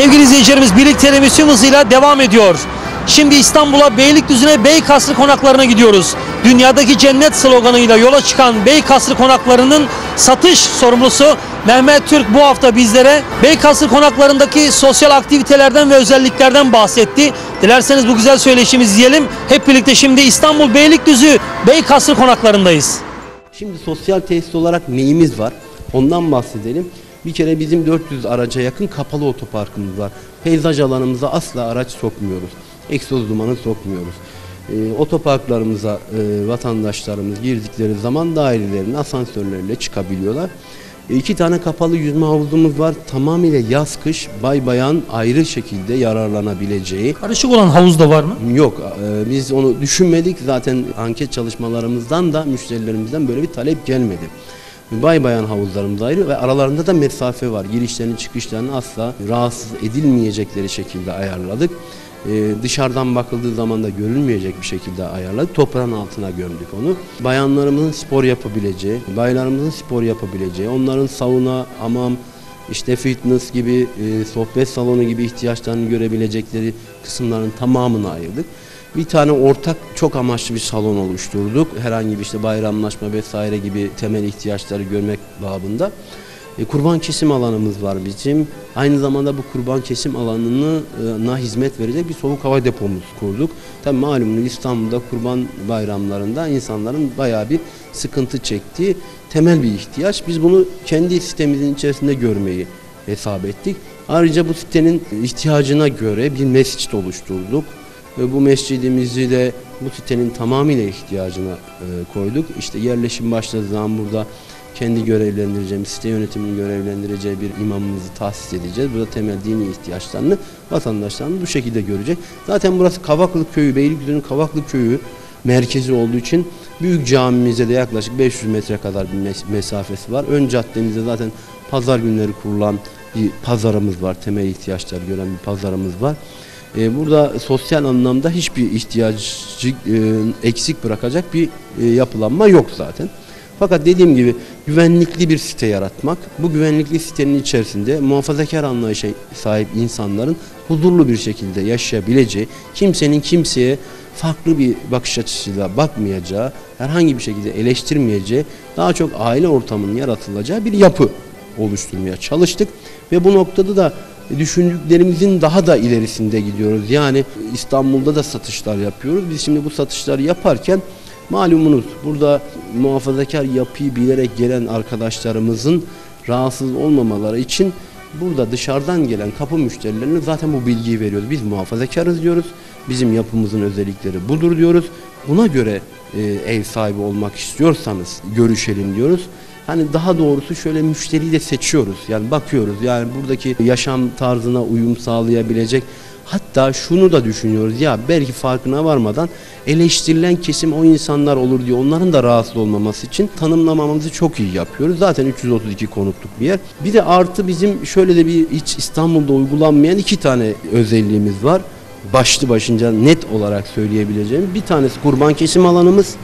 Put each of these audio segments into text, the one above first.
Sevgili izleyicilerimiz birlikte tüm hızıyla devam ediyor. Şimdi İstanbul'a Beylikdüzü'ne Beykasrı konaklarına gidiyoruz. Dünyadaki cennet sloganıyla yola çıkan Beykasrı konaklarının satış sorumlusu Mehmet Türk bu hafta bizlere Beykasrı konaklarındaki sosyal aktivitelerden ve özelliklerden bahsetti. Dilerseniz bu güzel söyleşimizi izleyelim. Hep birlikte şimdi İstanbul Beylikdüzü Beykasrı konaklarındayız. Şimdi sosyal tesis olarak neyimiz var? Ondan bahsedelim. Bir kere bizim 400 araca yakın kapalı otoparkımız var. Peyzaj alanımıza asla araç sokmuyoruz. Egzoz dumanı sokmuyoruz. Ee, otoparklarımıza e, vatandaşlarımız girdikleri zaman dairelerine asansörlerle çıkabiliyorlar. E, iki tane kapalı yüzme havuzumuz var. Tamamıyla yaz kış bay bayan ayrı şekilde yararlanabileceği. Karışık olan havuz da var mı? Yok e, biz onu düşünmedik zaten anket çalışmalarımızdan da müşterilerimizden böyle bir talep gelmedi. Bay bayan havuzlarımız ayrı ve aralarında da mesafe var. Girişlerini çıkışlarını asla rahatsız edilmeyecekleri şekilde ayarladık. E, dışarıdan bakıldığı zaman da görülmeyecek bir şekilde ayarladık. Toprağın altına gömdük onu. Bayanlarımızın spor yapabileceği, baylarımızın spor yapabileceği, onların sauna, hamam, işte fitness gibi, e, sohbet salonu gibi ihtiyaçlarını görebilecekleri kısımların tamamını ayırdık. Bir tane ortak çok amaçlı bir salon oluşturduk. Herhangi bir işte bayramlaşma vesaire gibi temel ihtiyaçları görmek babında. E, kurban kesim alanımız var bizim. Aynı zamanda bu kurban kesim alanına hizmet verecek bir soğuk hava depomuz kurduk. Tabi malumunuz İstanbul'da kurban bayramlarında insanların bayağı bir sıkıntı çektiği temel bir ihtiyaç. Biz bunu kendi sitemizin içerisinde görmeyi hesap ettik. Ayrıca bu sitenin ihtiyacına göre bir mescit oluşturduk. Ve bu mescidimizi de bu sitenin tamamıyla ihtiyacına e, koyduk. İşte yerleşim başladığı zaman burada kendi görevlendireceğimiz, site yönetiminin görevlendireceği bir imamımızı tahsis edeceğiz. Burada temel dini ihtiyaçlarını vatandaşlarımız bu şekilde görecek. Zaten burası Kavaklı Köyü, Beylikdüzü'nün Kavaklı Köyü merkezi olduğu için büyük camimize de yaklaşık 500 metre kadar bir mesafesi var. Ön caddemizde zaten pazar günleri kurulan bir pazarımız var. Temel ihtiyaçlar gören bir pazarımız var. Ee, burada sosyal anlamda hiçbir ihtiyacı e, eksik bırakacak bir e, yapılanma yok zaten. Fakat dediğim gibi güvenlikli bir site yaratmak, bu güvenlikli sitenin içerisinde muhafazakar anlayışa sahip insanların huzurlu bir şekilde yaşayabileceği, kimsenin kimseye farklı bir bakış açısıyla bakmayacağı, herhangi bir şekilde eleştirmeyeceği, daha çok aile ortamının yaratılacağı bir yapı oluşturmaya çalıştık. Ve bu noktada da düşündüklerimizin daha da ilerisinde gidiyoruz. Yani İstanbul'da da satışlar yapıyoruz. Biz şimdi bu satışları yaparken malumunuz burada muhafazakar yapıyı bilerek gelen arkadaşlarımızın rahatsız olmamaları için burada dışarıdan gelen kapı müşterilerine zaten bu bilgiyi veriyoruz. Biz muhafazakarız diyoruz. Bizim yapımızın özellikleri budur diyoruz. Buna göre e, ev sahibi olmak istiyorsanız görüşelim diyoruz. Hani daha doğrusu şöyle müşteriyi de seçiyoruz. Yani bakıyoruz yani buradaki yaşam tarzına uyum sağlayabilecek Hatta şunu da düşünüyoruz ya belki farkına varmadan eleştirilen kesim o insanlar olur diye onların da rahatsız olmaması için tanımlamamızı çok iyi yapıyoruz. Zaten 332 konutluk bir yer. Bir de artı bizim şöyle de bir hiç İstanbul'da uygulanmayan iki tane özelliğimiz var. Başlı başınca net olarak söyleyebileceğim. Bir tanesi kurban kesim alanımız.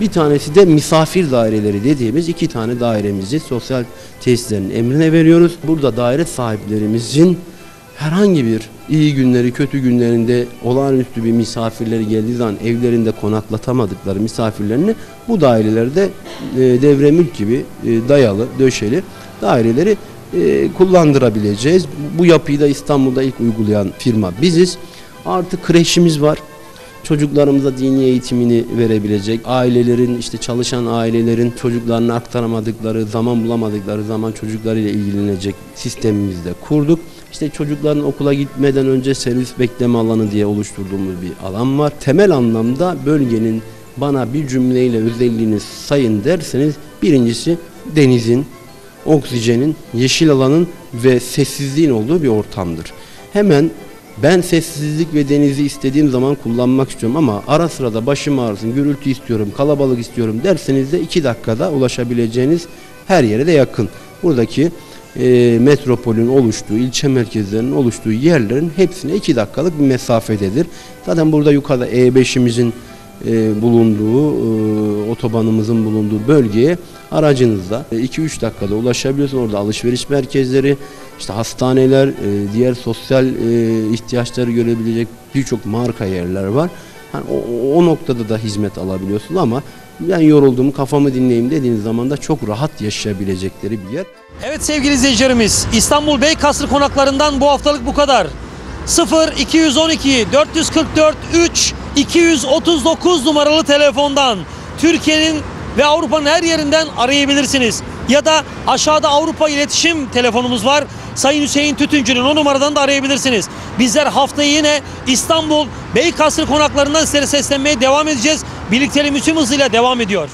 Bir tanesi de misafir daireleri dediğimiz iki tane dairemizi sosyal tesislerin emrine veriyoruz. Burada daire sahiplerimizin herhangi bir iyi günleri, kötü günlerinde olağanüstü bir misafirleri geldiği zaman evlerinde konaklatamadıkları misafirlerini bu dairelerde e, devre mülk gibi e, dayalı, döşeli daireleri e, kullandırabileceğiz. Bu yapıyı da İstanbul'da ilk uygulayan firma biziz. Artı kreşimiz var çocuklarımıza dini eğitimini verebilecek, ailelerin işte çalışan ailelerin çocuklarını aktaramadıkları, zaman bulamadıkları zaman çocuklarıyla ilgilenecek sistemimizi de kurduk. İşte çocukların okula gitmeden önce servis bekleme alanı diye oluşturduğumuz bir alan var. Temel anlamda bölgenin bana bir cümleyle özelliğini sayın derseniz birincisi denizin, oksijenin, yeşil alanın ve sessizliğin olduğu bir ortamdır. Hemen ben sessizlik ve denizi istediğim zaman kullanmak istiyorum ama ara sırada başım ağrısın, gürültü istiyorum, kalabalık istiyorum derseniz de iki dakikada ulaşabileceğiniz her yere de yakın. Buradaki e, metropolün oluştuğu, ilçe merkezlerinin oluştuğu yerlerin hepsine iki dakikalık bir mesafededir. Zaten burada yukarıda E5'imizin e, bulunduğu, e, otobanımızın bulunduğu bölgeye aracınızla 2-3 dakikada ulaşabiliyorsunuz. Orada alışveriş merkezleri, işte hastaneler, e, diğer sosyal e, ihtiyaçları görebilecek birçok marka yerler var. Hani o, o noktada da hizmet alabiliyorsunuz ama ben yoruldum kafamı dinleyeyim dediğiniz zaman da çok rahat yaşayabilecekleri bir yer. Evet sevgili izleyicilerimiz İstanbul Beykasır konaklarından bu haftalık bu kadar. 0 212 444 3 239 numaralı telefondan Türkiye'nin ve Avrupa'nın her yerinden arayabilirsiniz. Ya da aşağıda Avrupa iletişim telefonumuz var. Sayın Hüseyin Tütüncü'nün o numaradan da arayabilirsiniz. Bizler haftayı yine İstanbul Beykasır konaklarından sizlere seslenmeye devam edeceğiz. Birlikteliğimiz tüm hızıyla devam ediyor.